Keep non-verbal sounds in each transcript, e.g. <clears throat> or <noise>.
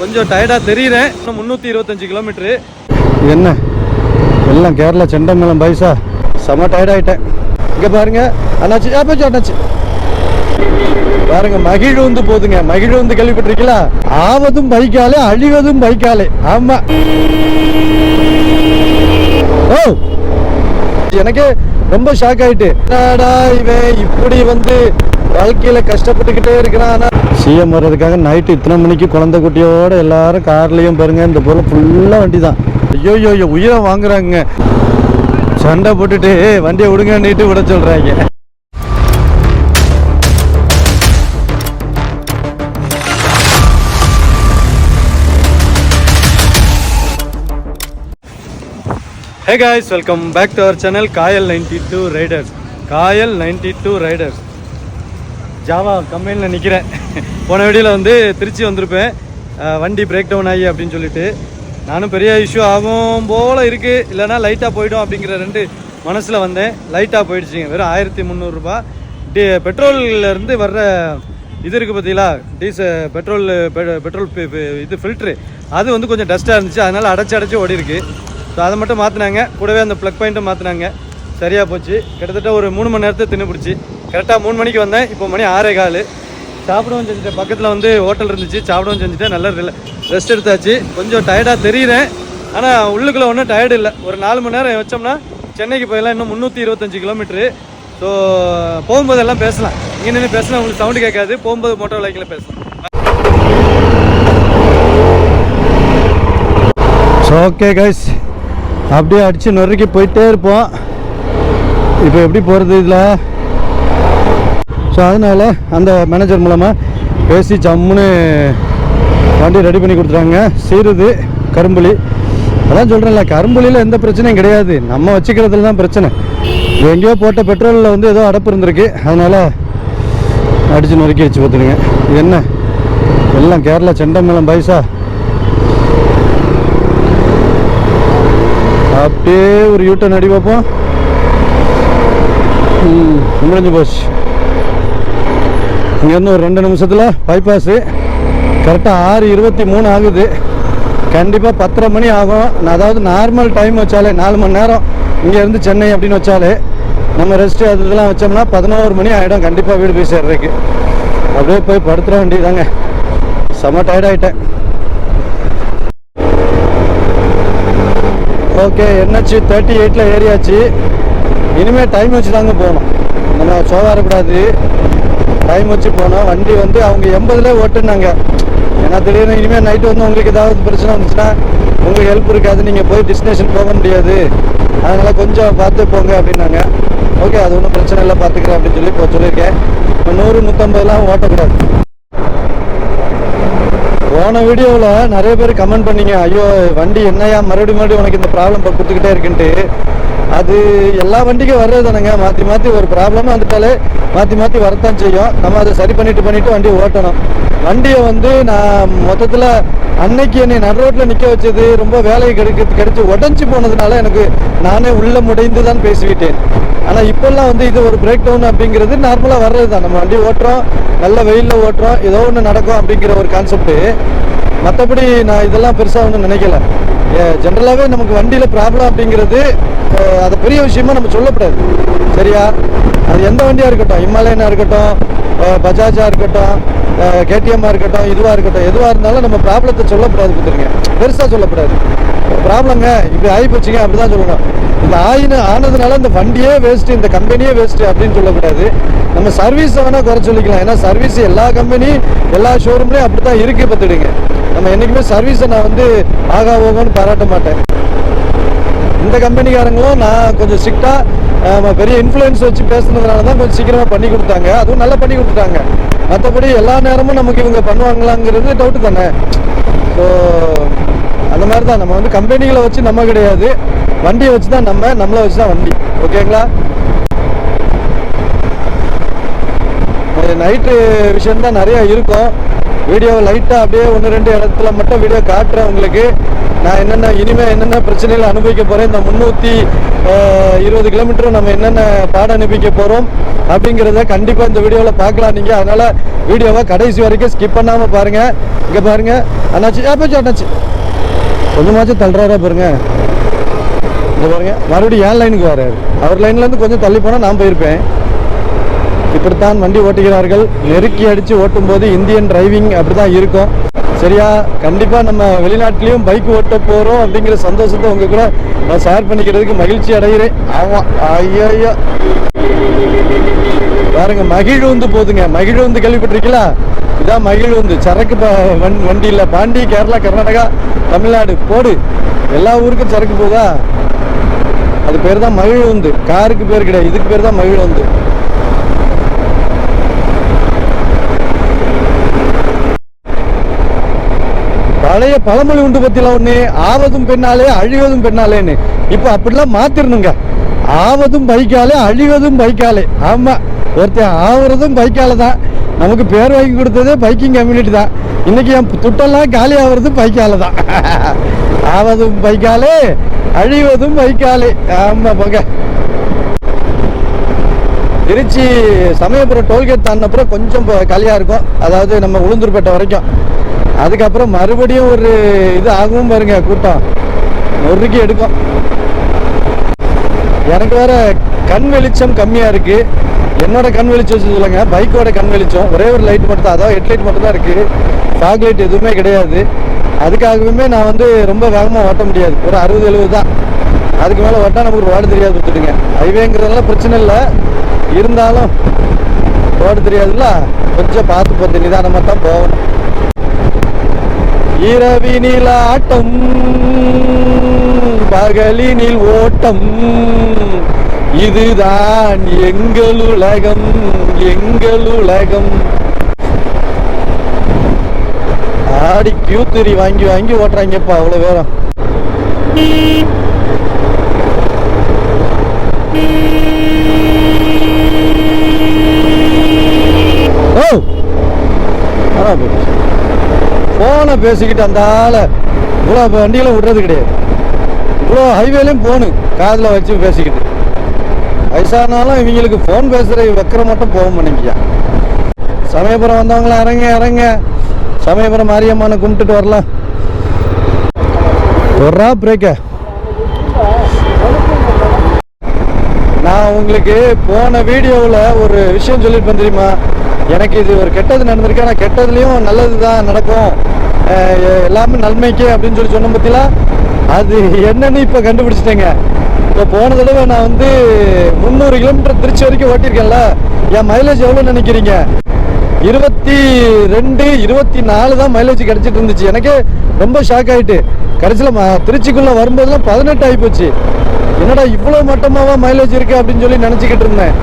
கொஞ்சம் டயர்டாக தெரியுறேன். இன்னும் முந்நூற்றி இருபத்தஞ்சு கிலோமீட்ரு என்ன? எல்லாம் கேரளா செண்டமலம் பைசா செம டயர்டாயிட்டேன் இங்கே இங்க பாருங்க. அண்ணாச்சி ஆ போச்சு அண்ணாச்சி. பாருங்க மகிழ்வுந்து போதுங்க. மகிழ்வுந்து கேள்விப்பட்டிருக்கீங்களா? ஆவதும் பைக்காலே அழிவதும் பைக்காலே ஆமா. ஓ! எனக்கு ரொம்ப ஷாக் ஆயிட்டு. இவன் இப்படி வந்து வாழ்க்கையில கஷ்டப்பட்டுக்கிட்டே இருக்கிறான்? ஆனா சிஎம் வர்றதுக்காக நைட்டு இத்தனை மணிக்கு குழந்தை குட்டியோட எல்லாரும் கார்லேயும் பாருங்க இந்த பொருள் ஃபுல்லாக வண்டி தான் ஐயோ ஐயோ ஐயோ உயிரை வாங்குறாங்க. சண்டை போட்டுட்டு வண்டியை விடுங்கன்னுட்டு விட சொல்றாங்க. Hey guys welcome back to our channel Kayal ninety two riders Kayal ninety two riders Java கம்பெனியில் நிற்கிறேன் போன வீடியோவில் வந்து திருச்சி வந்திருப்பேன். வண்டி பிரேக் டவுன் ஆகி அப்படின்னு சொல்லிட்டு. நானும் பெரிய இஷ்யூ ஆகும் போல் இருக்குது இல்லைனா லைட்டாக போயிடும் அப்படிங்கிற ரெண்டு மனசில் வந்தேன். லைட்டாக போயிடுச்சுங்க. வெறும் ஆயிரத்தி முந்நூறுரூபா டி பெட்ரோல்லேருந்து வர்ற இது இருக்குது பார்த்தீங்களா டீசல் பெட்ரோல் பெ- பெட்ரோல் இது ஃபில்ட்ரு அது வந்து கொஞ்சம் டஸ்ட்டாக இருந்துச்சு. அதனால் அடைச்சி அடைச்சி ஓடி இருக்கு. ஸோ அதை மட்டும் மாற்றினாங்க கூடவே அந்த ப்ளக் பாயிண்ட்டும் மாற்றினாங்க சரியாக போச்சு. கிட்டத்தட்ட ஒரு மூணு மணி நேரத்தை தின்னு பிடிச்சி. கரெக்டாக மூணு மணிக்கு வந்தேன். இப்போ மணி ஆறே கால். சாப்பிடவும் செஞ்சுட்டேன். பக்கத்தில் வந்து ஹோட்டல் இருந்துச்சு. சாப்பிடவும் செஞ்சுட்டேன். நல்லா ரெஸ்ட் எடுத்தாச்சு. கொஞ்சம் டயர்டாக தெரியுறேன். ஆனால் உள்ளுக்குள்ளே ஒன்றும் டயர்டு இல்லை. ஒரு நாலு மணி நேரம் வச்சோம்னா சென்னைக்கு போயிடலாம் இன்னும் முந்நூற்றி இருபத்தஞ்சி கிலோமீட்ரு ஸோ போகும்போது எல்லாம் பேசலாம். இங்கே நின்று பேசினா உங்களுக்கு சவுண்டு கேட்காது. போகும்போது மோட்டோ லைக்கில் பேசலாம். ஸோ ஓகே கைஸ் அப்படியே அடித்து நொறுக்கி போயிட்டே இருப்போம். இப்போ எப்படி போகிறது இதில்? ஸோ அதனால் அந்த மேனேஜர் மூலமாக பேசி ஜம்முன்னு வண்டி ரெடி பண்ணி கொடுத்துட்டாங்க. சீருது கரும்புலி. அதான் சொல்கிறேன்ல கரும்புலியில் எந்த பிரச்சனையும் கிடையாது. நம்ம வச்சுக்கிறதுல தான் பிரச்சனை. எங்கேயோ போட்ட பெட்ரோலில் வந்து ஏதோ அடப்பு இருந்திருக்கு. அதனால் அடித்து நொறுக்கி வச்சு பார்த்துருங்க என்ன? எல்லாம் கேரளா செண்டமேளம் பைசா அப்படியே ஒரு யூட்டன் அடி பார்ப்போம் முடிஞ்சு போச்சு. இங்கேருந்து ஒரு ரெண்டு நிமிஷத்தில் பைபாஸு கரெக்டாக ஆறு இருபத்தி மூணு ஆகுது. கண்டிப்பாக பத்தரை மணி ஆகும். நான் அதாவது நார்மல் டைம் வச்சாலே நாலு மணி நேரம் இங்கேருந்து சென்னை அப்படின்னு வச்சாலே நம்ம ரெஸ்ட்டு அது இதெல்லாம் வச்சோம்னா பதினோரு மணி ஆகிடும் கண்டிப்பாக வீடு போய் சேர்றதுக்கு. அப்படியே போய் படுத்துற வேண்டியதாங்க செம டயர்ட் ஆகிட்டேன் ஓகே என்ஹெச் தேர்ட்டி எயிட்டில் ஏறியாச்சு. இனிமேல் டைம் வச்சு தாங்க போகணும். நம்ம சோவாரக்கூடாது டைம் வச்சு போனோம் வண்டி வந்து அவங்க எண்பதுல ஓட்டுனாங்க. ஏன்னா திடீர்னு இனிமேல் நைட்டு வந்து உங்களுக்கு ஏதாவது பிரச்சனை வந்துச்சுன்னா உங்களுக்கு ஹெல்ப் இருக்காது நீங்கள் போய் டெஸ்டினேஷன் போக முடியாது. அதனால் கொஞ்சம் பார்த்து போங்க அப்படின்னாங்க. ஓகே அது ஒன்றும் பிரச்சனை இல்லை பார்த்துக்கிறேன் அப்படின்னு சொல்லி இப்போ சொல்லியிருக்கேன். இப்போ நூறு நூற்றம்பதுலாம் ஓட்டக்கூடாது. போன வீடியோவில் நிறைய பேர் கமெண்ட் பண்ணீங்க. ஐயோ வண்டி என்னையா மறுபடியும் மறுபடியும் உனக்கு இந்த ப்ராப்ளம் கொடுத்துக்கிட்டே இருக்குன்ட்டு. அது எல்லா வண்டிக்கும் வர்றது தானுங்க. மாற்றி மாற்றி ஒரு ப்ராப்ளமாக வந்துட்டாலே மாற்றி மாற்றி வரத்தான் செய்யும். நம்ம அதை சரி பண்ணிட்டு பண்ணிட்டு வண்டி ஓட்டணும். வண்டியை வந்து நான் மொத்தத்தில் அன்னைக்கு என்னை நடு ரோட்டில் நிற்க வச்சது ரொம்ப வேலை கிடைக்க கிடைச்சி உடஞ்சி போனதுனால எனக்கு நானே உள்ளே முடைந்து தான் பேசிவிட்டேன் ஆனால் இப்போல்லாம் வந்து இது ஒரு பிரேக் டவுன் அப்படிங்கிறது நார்மலாக வர்றது தான் நம்ம வண்டி ஓட்டுறோம் நல்ல வெயிலில் ஓட்டுறோம் ஏதோ ஒன்று நடக்கும் அப்படிங்கிற ஒரு கான்செப்ட்டு மற்றபடி நான் இதெல்லாம் பெருசாக ஒன்றும் நினைக்கல. ஜென்ரலாகவே நமக்கு வண்டியில் ப்ராப்ளம் அப்படிங்கிறது அது பெரிய விஷயமா நம்ம சொல்லக்கூடாது. சரியா? அது எந்த வண்டியாக இருக்கட்டும் ஹிமாலயனாக இருக்கட்டும் பஜாஜாக பஜாஜா இருக்கட்டும் கேடிஎம்மாக இருக்கட்டும் இதுவாக இருக்கட்டும் எதுவாக இருந்தாலும் நம்ம ப்ராப்ளத்தை சொல்லக்கூடாது பார்த்துருங்க பெருசாக சொல்லக்கூடாது ப்ராப்ளங்க இப்படி ஆகி போச்சுங்க அப்படி தான் சொல்லணும். இந்த ஆயினு ஆனதுனால இந்த வண்டியே வேஸ்ட்டு இந்த கம்பெனியே வேஸ்ட்டு அப்படின்னு சொல்லக்கூடாது. நம்ம சர்வீஸை வேணால் குறை சொல்லிக்கலாம். ஏன்னா சர்வீஸ் எல்லா கம்பெனி எல்லா ஷோரூம்லேயும் அப்படி தான் இருக்குது பார்த்துடுங்க நம்ம என்றைக்குமே சர்வீஸை நான் வந்து ஆகா ஓகோன்னு பாராட்ட மாட்டேன். இந்த கம்பெனிக்காரங்களும் நான் கொஞ்சம் ஸ்ட்ரிக்டாக பெரிய இன்ஃப்ளூயன்ஸ் வச்சு பேசுனதுனால தான் கொஞ்சம் சீக்கிரமாக பண்ணி கொடுத்தாங்க. அதுவும் நல்லா பண்ணி கொடுத்துட்டாங்க. மற்றபடி எல்லா நேரமும் நமக்கு இவங்க பண்ணுவாங்களாங்கிறது டவுட்டு தானே. ஸோ அந்த மாதிரி தான். நம்ம வந்து கம்பெனிகளை வச்சு நம்ம கிடையாது. வண்டியை வச்சு தான் நம்ம நம்மளை வச்சு தான் வண்டி. ஓகேங்களா? நைட்டு விஷயம் தான் இருக்கும். வீடியோ லைட்டாக அப்படியே ஒன்று ரெண்டு இடத்துல மட்டும் வீடியோ காட்டுறேன் உங்களுக்கு. நான் என்னென்ன இனிமேல் என்னென்ன பிரச்சனைகள் அனுபவிக்க போகிறேன் இந்த முந்நூற்றி இருபது கிலோமீட்டர் நம்ம என்னென்ன பாடம் அனுபவிக்க போகிறோம் அப்படிங்கிறத கண்டிப்பாக இந்த வீடியோவில் பார்க்கலாம் நீங்கள் அதனால் வீடியோவை கடைசி வரைக்கும் ஸ்கிப் பண்ணாமல் பாருங்கள் இங்கே பாருங்கள் அண்ணாச்சி ஆ போச்சு அண்ணாச்சி. கொஞ்சமாச்சும் தள்ளுறாரா பாருங்க. இங்கே பாருங்கள் மறுபடியும் ஏன் லைனுக்கு வராரு அவர் லைன்லேருந்து கொஞ்சம் தள்ளி போனால் நான் போயிருப்பேன். இப்படித்தான் வண்டி ஓட்டுகிறார்கள். நெருக்கி அடித்து ஓட்டும் போது இந்தியன் டிரைவிங் அப்படிதான் இருக்கும். சரியா? கண்டிப்பாக நம்ம வெளிநாட்டிலையும் பைக் ஓட்ட போகிறோம் அப்படிங்கிற சந்தோஷத்தை உங்க கூட நான் ஷேர் பண்ணிக்கிறதுக்கு மகிழ்ச்சி அடைகிறேன். ஆமாம் ஐயோ ஐயோ பாருங்க மகிழ்வுந்து போதுங்க. மகிழ்வுந்து கேள்விப்பட்டிருக்கீங்களா? இதான் மகிழுந்து சரக்கு ப- வண்- வண்டி பாண்டி கேரளா கர்நாடகா தமிழ்நாடு. போடு. எல்லா ஊருக்கும் சரக்கு போதா? அது பேர் தான் மகிழுந்து காருக்கு பேர் கிடையாது. இதுக்கு பேர் தான் மகிழ்வுந்து பழைய பழமொழி உண்டு பத்தில ஒண்ணு ஆவதும் பெண்ணாலே அழிவதும் பெண்ணாலேன்னு. இப்போ அப்படிலாம் மாத்திரணுங்க. ஆவதும் பைக்காலே அழிவதும் பைக்காலே ஆமா ஒருத்தன் ஆவுறதும் பைக்கால தான். நமக்கு பேர் வாங்கி கொடுத்ததே பைக்கிங் கம்யூனிட்டி தான். இன்னைக்கு என் துட்டெல்லாம் காலி ஆகுறது பைக்கால தான். <laughs> ஆவதும் பைக்காலே அழிவதும் பைக்காலே ஆமா போங்க. திருச்சி சமயபுரம் டோல்கேட் தாண்டினப்புறம் கொஞ்சம் காலியாக இருக்கும். அதாவது நம்ம உளுந்தூர்பேட்டை வரைக்கும். அதுக்கப்புறம் மறுபடியும் ஒரு இது ஆகும் பாருங்க கூட்டம். நொறுக்கி எடுக்கும். எனக்கு வேற கண் வெளிச்சம் கம்மியா இருக்கு. என்னோட கண் வெளிச்சம் சொல்லுங்க. பைக்கோட கண் வெளிச்சம். ஒரே ஒரு லைட் மட்டும் தான் அதாவது ஹெட்லைட் மட்டும் தான் இருக்கு. ஃபாக் லைட் எதுவுமே கிடையாது. அதுக்காகவுமே நான் வந்து ரொம்ப வேகமாக ஓட்ட முடியாது. ஒரு அறுபது எழுபது தான். அதுக்கு மேலே ஓட்டா நமக்கு ஓட தெரியாது பார்த்துடுங்க ஹைவேங்கிறதெல்லாம் பிரச்சனை இல்லை. இருந்தாலும் ஓட தெரியாதுல்ல? கொஞ்சம் பார்த்து பார்த்து நிதானமாக தான் போகணும். இரவினில் ஆட்டம் பகலினில் ஓட்டம். இதுதான் எங்கள் உலகம் எங்கள் உலகம். ஆடி கியூத்திரி வாங்கி வாங்கி ஓட்டுறாங்கப்பா அவ்வளோ வேகம் ஓ! ஆனா போயிடுச்சு ஃபோனை பேசிக்கிட்டு அந்த ஆளை இவ்வளோ வண்டிகளும் விடுறது கிடையாது. இவ்வளோ ஹைவேலையும் போனு காதில் வச்சு பேசிக்கிட்டு. வயசானாலும் இவங்களுக்கு ஃபோன் பேசுகிற வைக்கிற மட்டும் போக மாட்டேங்கியா. சமயபுரம் வந்தவங்கள இறங்க இறங்க. சமயபுரம் மாரியம்மனை கும்பிட்டுட்டு வரலாம். ஒரா பிரேக்க நான் உங்களுக்கு போன வீடியோவில் ஒரு விஷயம் சொல்லியிருப்பேன் தெரியுமா? எனக்கு இது ஒரு கெட்டது நடந்திருக்கு. ஆனால் கெட்டதுலேயும் நல்லது தான் நடக்கும் எல்லாமே நன்மைக்கு அப்படின்னு சொல்லி சொன்ன பற்றிலாம் அது என்னன்னு இப்போ கண்டுபிடிச்சிட்டேங்க. இப்போ போன தடவை நான் வந்து முந்நூறு கிலோமீட்டர் திருச்சி வரைக்கும் ஓட்டியிருக்கேன்ல என் மைலேஜ் எவ்வளோ நினைக்கிறீங்க? இருபத்தி ரெண்டு இருபத்தி நாலு தான் மைலேஜ் கிடச்சிட்டு இருந்துச்சு. எனக்கு ரொம்ப ஷாக் ஆயிட்டு. கடைசியில் திருச்சிக்குள்ளே வரும்போதெல்லாம் பதினெட்டு ஆகிப்போச்சு என்னடா இவ்வளோ மட்டமாவா மைலேஜ் இருக்குது அப்படின்னு சொல்லி நினச்சிக்கிட்டு இருந்தேன்.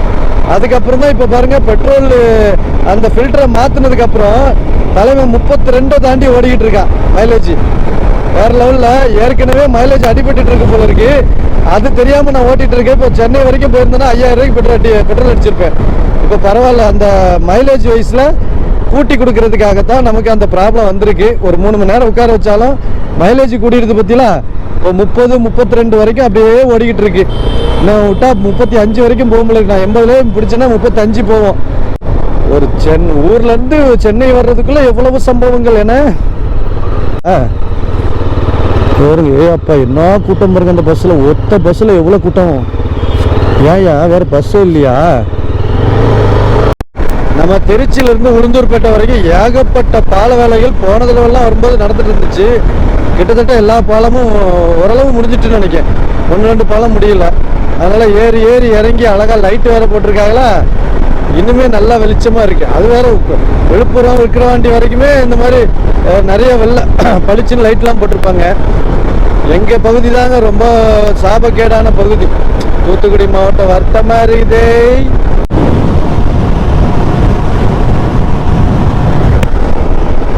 அதுக்கப்புறம் தான் இப்போ பாருங்க பெட்ரோல் அந்த ஃபில்டரை மாற்றினதுக்கு அப்புறம் தலைமை முப்பத்தி ரெண்டை தாண்டி ஓடிக்கிட்டு இருக்கான் மைலேஜ் வேற லெவலில் ஏற்கனவே மைலேஜ் அடிபட்டு இருக்கு போல இருக்கு. அது தெரியாம நான் ஓட்டிட்டு இருக்கேன். இப்போ சென்னை வரைக்கும் போயிருந்தேன்னா ஐயாயிரம் ரூபாய்க்கு பெட்ரோல் அடி பெட்ரோல் அடிச்சிருப்பேன். இப்போ பரவாயில்ல அந்த மைலேஜ் வயசுல கூட்டி கொடுக்கறதுக்காகத்தான் நமக்கு அந்த ப்ராப்ளம் வந்திருக்கு. ஒரு மூணு மணி நேரம் உட்கார வச்சாலும் மைலேஜ் கூட்டிடுறது பத்திலாம் இப்போ முப்பது முப்பத்தி ரெண்டு வரைக்கும் அப்படியே ஓடிக்கிட்டு இருக்கு நான் விட்டா முப்பத்தி அஞ்சு வரைக்கும் போக முடியல. நான் எண்பதுலேயும் பிடிச்சேன்னா முப்பத்தஞ்சு போவோம். ஒரு சென் ஊர்ல இருந்து சென்னை வர்றதுக்குள்ள எவ்வளவு சம்பவங்கள் என்ன? ஆ. பாருங்க ஏ அப்பா என்ன கூட்டம் பாருங்க அந்த பஸ்ஸில் ஒத்த பஸ்ஸில் எவ்வளோ கூட்டம்? ஏயா வேற பஸ்ஸே இல்லையா? நம்ம திருச்சியில இருந்து உளுந்தூர்பேட்டை வரைக்கும் ஏகப்பட்ட பால வேலைகள் போனதுல எல்லாம் வரும்போது நடந்துட்டு இருந்துச்சு. கிட்டத்தட்ட எல்லா பாலமும் ஓரளவு முடிஞ்சிட்டுன்னு நினைக்கிறேன். ஒன்று ரெண்டு பாலம் முடியல. அதனால் ஏறி ஏறி இறங்கி அழகாக லைட்டு வேறு போட்டிருக்காங்களா? இன்னுமே நல்லா வெளிச்சமாக இருக்குது அது வேற விழுப்புரம் விக்கிரவாண்டி வரைக்குமே இந்த மாதிரி நிறைய வெள்ள <clears throat> பளிச்சுன்னு லைட்லாம் போட்டிருப்பாங்க. எங்கள் பகுதி தாங்க ரொம்ப சாபக்கேடான பகுதி. தூத்துக்குடி மாவட்டம் வருத்தமாக இருக்குதே.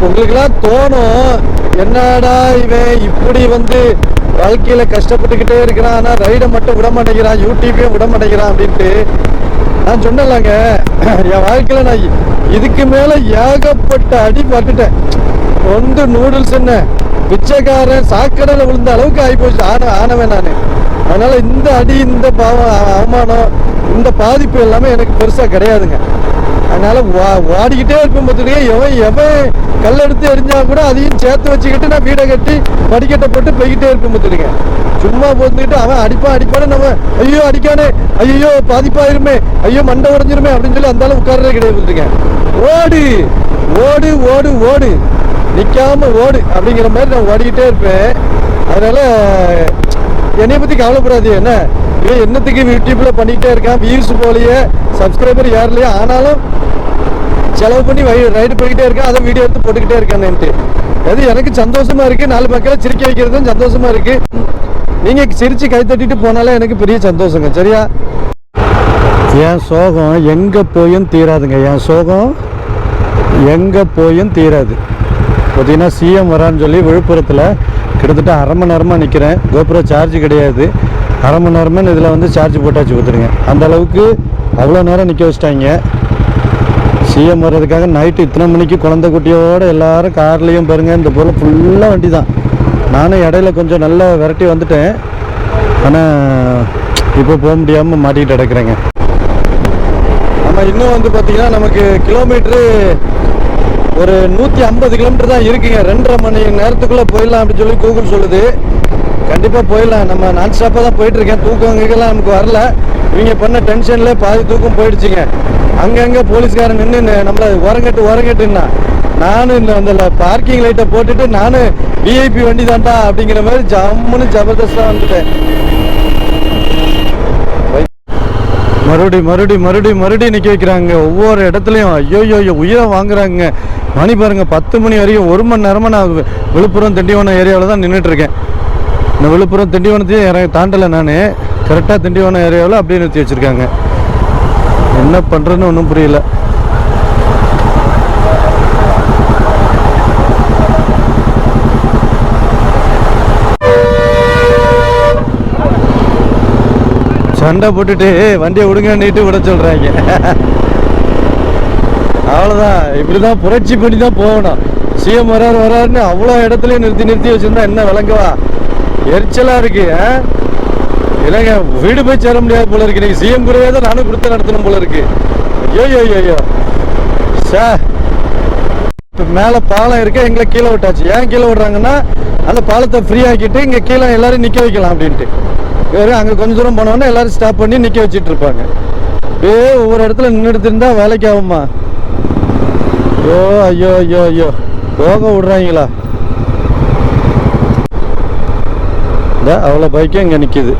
உங்களுக்கெல்லாம் தோணும் என்னடா இவன் இப்படி வந்து வாழ்க்கையில கஷ்டப்பட்டுக்கிட்டே இருக்கிறான். ஆனா ரைடை மட்டும் விட மாட்டேங்கிறான் யூடியூபையும் விட மாட்டேங்கிறான் அப்படின்ட்டு. நான் சொன்னேன்லங்க என் வாழ்க்கையில் நான் இதுக்கு மேலே ஏகப்பட்ட அடி பட்டுட்டேன் வந்து நூடுல்ஸ் என்ன பிச்சைக்காரன் சாக்கடையில் விழுந்த அளவுக்கு ஆகிப்போச்சு. ஆன ஆனவன் நான். அதனால இந்த அடி இந்த பாவம் அவமானம் இந்த பாதிப்பு எல்லாமே எனக்கு பெருசாக கிடையாதுங்க. அதனால வா- ஓடிக்கிட்டே இருக்கும் பார்த்துட்டு எவன் எவன் கல் எடுத்து எரிஞ்சா கூட அதையும் சேர்த்து வச்சுக்கிட்டு நான் வீடை கட்டி படிக்கட்டை போட்டு போய்கிட்டே இருக்கும் பார்த்துருங்க சும்மா போட்டுக்கிட்டு அவன் அடிப்பான் அடிப்பான்னு நம்ம ஐயோ அடிக்கானே ஐயோ பாதிப்பாயிருமே ஐயோ மண்டை உடஞ்சிருமே அப்படின்னு சொல்லி அந்த உட்கார்றதே கிடையாது பார்த்துருங்க ஓடு ஓடு ஓடு ஓடு. நிற்காம ஓடு அப்படிங்கிற மாதிரி நான் ஓடிக்கிட்டே இருப்பேன். அதனால என்னை பத்தி கவலைப்படாது என்ன? இவன் என்னத்துக்கு யூடியூப்ல பண்ணிக்கிட்டே இருக்கான்? வியூஸ் போலயே சப்ஸ்கிரைபர் யாருலையே ஆனாலும் செலவு பண்ணி ரைடு போய்கிட்டே இருக்கேன் அதை வீடியோ எடுத்து போட்டுக்கிட்டே இருக்கேன்னுட்டு. அது எனக்கு சந்தோஷமா இருக்கு. நாலு மக்களை சிரிக்க வைக்கிறதும் சந்தோஷமா இருக்கு. நீங்க சிரிச்சு கை தட்டிட்டு போனாலே எனக்கு பெரிய சந்தோஷங்க சரியா? என் சோகம் எங்க போயும் தீராதுங்க. என் சோகம் எங்க போயும் தீராது. பார்த்தீங்கன்னா சிஎம் வரான்னு சொல்லி விழுப்புரத்தில் கிட்டத்தட்ட அரை மணி நேரமாக நிற்கிறேன் கோபுரம் சார்ஜ் கிடையாது. அரை மணி நேரமே இதில் வந்து சார்ஜ் போட்டாச்சு கொடுத்துருங்க. அந்த அளவுக்கு அவ்வளோ நேரம் நிற்க வச்சிட்டாங்க. சிஎம் வர்றதுக்காக நைட்டு இத்தனை மணிக்கு குழந்தை குட்டியோட எல்லாரும் கார்லேயும் பாருங்கள் இந்த பொருள் ஃபுல்லாக வண்டி தான் நானும் இடையில கொஞ்சம் நல்லா விரட்டி வந்துட்டேன். ஆனால் இப்போ போக முடியாமல் மாட்டிக்கிட்டு கிடக்குறேங்க. நம்ம இன்னும் வந்து பார்த்திங்கன்னா நமக்கு கிலோமீட்ரு ஒரு நூற்றி ஐம்பது கிலோமீட்டர் தான் இருக்குங்க. ரெண்டரை மணி நேரத்துக்குள்ளே போயிடலாம் அப்படின்னு சொல்லி கூகுள் சொல்லுது. கண்டிப்பாக போயிடலாம். நம்ம நான் ஸ்டாப்பாக தான் போயிட்டு இருக்கேன் தூக்கம் கீழெல்லாம் நமக்கு வரல. இவங்க பண்ண டென்ஷன்ல பாதி தூக்கம் போயிடுச்சுங்க. அங்கங்கே போலீஸ்காரன் நின்று நம்மளை உரங்கட்டு உரங்கட்டுன்னா நானும் இந்த அந்த பார்க்கிங் லைட்டை போட்டுட்டு நானும் விஐபி வண்டி தான்டா அப்படிங்கிற மாதிரி ஜம்முன்னு ஜபர்தஸ்தாக வந்துட்டேன். மறுபடி மறுபடி மறுபடி மறுபடி நிற்க வைக்கிறாங்க. ஒவ்வொரு இடத்துலையும் ஐயோ ஐயோ உயிரை வாங்குறாங்க. மணி பாருங்க பத்து மணி வரைக்கும் ஒரு மணி நேரமாக நான் விழுப்புரம் திண்டிவனம் ஏரியாவில் தான் நின்றுட்டு இருக்கேன். இந்த விழுப்புரம் திண்டிவனத்தையும் இற தாண்டலை நான். கரெக்டாக திண்டிவனம் ஏரியாவில் அப்படியே நிறுத்தி வச்சுருக்காங்க. என்ன பண்ணுறதுன்னு ஒன்றும் புரியல. சண்டை போட்டுட்டு வண்டியை விடுங்கன்னுட்டு விட சொல்கிறாங்க அவ்வளோதான் இப்படி தான் புரட்சி பண்ணி தான் போகணும். சிஎம் வராரு வராருன்னு அவ்வளோ இடத்துலையும் நிறுத்தி நிறுத்தி வச்சுருந்தா என்ன விளங்குவா? எரிச்சலாக இருக்கு ஆ? இல்லைங்க வீடு போய் சேர முடியாது போல இருக்கு. நீங்கள் சிஎம் கூடவே தான் நானும் கொடுத்து நடத்தணும் போல இருக்கு. ஐயோ ஐயோ ஐயோ சே இப்போ மேலே பாலம் இருக்கு எங்களை கீழே விட்டாச்சு. ஏன் கீழே விடுறாங்கன்னா அந்த பாலத்தை ஃப்ரீ ஆக்கிட்டு இங்கே கீழே எல்லாரும் நிற்க வைக்கலாம் அப்படின்ட்டு. வேறு அங்கே கொஞ்சம் தூரம் போனோன்னா எல்லாரும் ஸ்டாப் பண்ணி நிற்க வச்சிட்டு இருப்பாங்க. ஏ ஒவ்வொரு இடத்துல நின்றுட்டு இருந்தா வேலைக்கு ஆகுமா? ஐயோ ஐயோ ஐயோ ஐயோ. போக விடுறாங்களா? இந்த அவ்வளோ பைக்கும் இங்கே நிற்கிது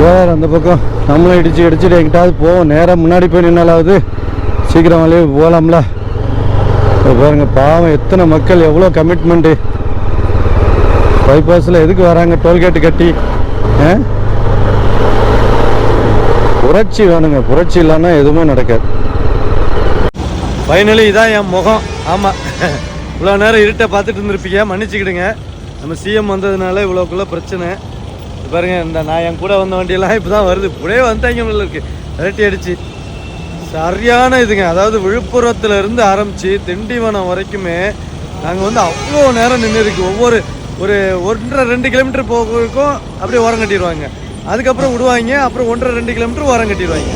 வேற அந்த பக்கம்? நம்மளும் இடிச்சு இடிச்சுட்டு எங்கிட்டாவது போவோம். நேராக முன்னாடி போய் நின்னாலாவது சீக்கிரம் வழியே போகலாம்ல பாருங்க பாவம் எத்தனை மக்கள் எவ்வளோ கமிட்மெண்ட்டு பைபாஸில் எதுக்கு வராங்க டோல்கேட்டு கட்டி? ஆ? புரட்சி வேணுங்க. புரட்சி இல்லைன்னா எதுவுமே நடக்காது. ஃபைனலி இதான் என் முகம். ஆமாம் இவ்வளோ நேரம் இருட்டை பார்த்துட்டு இருந்திருப்பீங்க. மன்னிச்சுக்கிடுங்க. நம்ம சிஎம் வந்ததுனால இவ்வளோக்குள்ள பிரச்சனை. பாருங்க இந்த நான் என் கூட வந்த வண்டியெல்லாம் இப்போ தான் வருது. இப்படியே வந்தாங்க உள்ள இருக்கு. விரட்டி அடிச்சு. சரியான இதுங்க. அதாவது விழுப்புரத்துல இருந்து ஆரம்பிச்சு திண்டிவனம் வரைக்குமே நாங்கள் வந்து அவ்வளோ நேரம் நின்று இருக்கு. ஒவ்வொரு ஒரு ஒன்றரை ரெண்டு கிலோமீட்டர் போகிறதுக்கும் அப்படியே ஓரம் கட்டிடுவாங்க. அதுக்கப்புறம் விடுவாங்க அப்புறம் ஒன்றரை ரெண்டு கிலோமீட்டர் ஓரம் கட்டிடுவாங்க.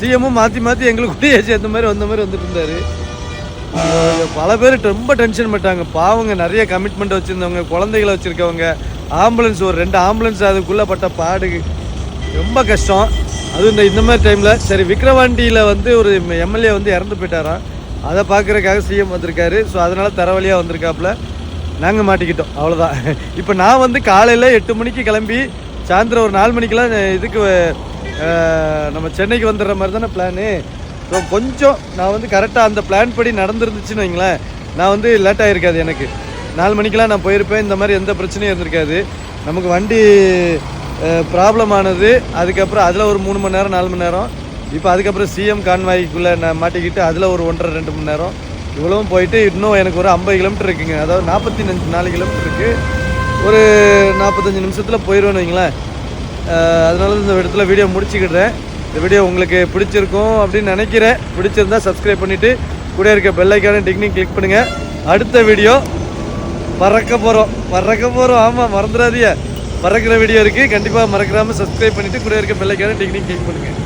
சிஎம்மும் மாற்றி மாற்றி எங்களுக்கு கூடயே சேர்ந்த மாதிரி வந்த மாதிரி வந்துட்டு இருந்தாரு. பல பேர் ரொம்ப டென்ஷன் பண்ணிட்டாங்க பாவங்க நிறைய கமிட்மெண்ட் வச்சுருந்தவங்க குழந்தைகளை வச்சுருக்கவங்க. ஆம்புலன்ஸ் ஒரு ரெண்டு ஆம்புலன்ஸ் அதுக்குள்ளே பட்ட பாடு. ரொம்ப கஷ்டம். அதுவும் இந்த இந்த மாதிரி டைமில் சரி விக்ரவாண்டியில் வந்து ஒரு எம்எல்ஏ வந்து இறந்து போயிட்டாராம். அதை பார்க்குறதுக்காக சிஎம் வந்திருக்காரு. ஸோ அதனால் தரவழியாக வந்திருக்காப்புல. நாங்கள் மாட்டிக்கிட்டோம். அவ்வளோதான் <laughs> இப்போ நான் வந்து காலையில் எட்டு மணிக்கு கிளம்பி சாயந்தரம் ஒரு நாலு மணிக்கெலாம் இதுக்கு நம்ம சென்னைக்கு வந்துடுற மாதிரி தானே பிளானு ஸோ கொஞ்சம் நான் வந்து கரெக்டாக அந்த பிளான் படி நடந்துருந்துச்சுன்னு வைங்களேன். நான் வந்து லேட் ஆகிருக்காது எனக்கு. நாலு மணிக்கெலாம் நான் போயிருப்பேன். இந்த மாதிரி எந்த பிரச்சனையும் இருந்திருக்காது. நமக்கு வண்டி ப்ராப்ளம் ஆனது. அதுக்கப்புறம் அதில் ஒரு மூணு மணி நேரம் நாலு மணி நேரம். இப்போ அதுக்கப்புறம் சிஎம் கான்வாய்க்குள்ளே நான் மாட்டிக்கிட்டு அதில் ஒரு ஒன்றரை ரெண்டு மணி நேரம். இவ்வளவும் போயிட்டு இன்னும் எனக்கு ஒரு ஐம்பது கிலோமீட்டர் இருக்குங்க. அதாவது நாற்பத்தி அஞ்சு நாலு கிலோமீட்டர் இருக்குது ஒரு நாற்பத்தஞ்சு நிமிஷத்தில் போயிடுவேன்னு வைங்களேன். அதனால இந்த இடத்துல வீடியோ முடிச்சுக்கிடுறேன். இந்த வீடியோ உங்களுக்கு பிடிச்சிருக்கும் அப்படின்னு நினைக்கிறேன். பிடிச்சிருந்தா சப்ஸ்கிரைப் பண்ணிவிட்டு கூட இருக்க பெல்லைக்கான டிக்னிங் கிளிக் பண்ணுங்கள் அடுத்த வீடியோ பறக்க போகிறோம் பறக்க போகிறோம் ஆமாம் மறந்துடாதீங்க. பறக்கிற வீடியோ இருக்குது கண்டிப்பாக மறக்காமல் சப்ஸ்கிரைப் பண்ணிவிட்டு கூட இருக்க பெல் டிக்னிங் கிளிக் பண்ணுங்கள்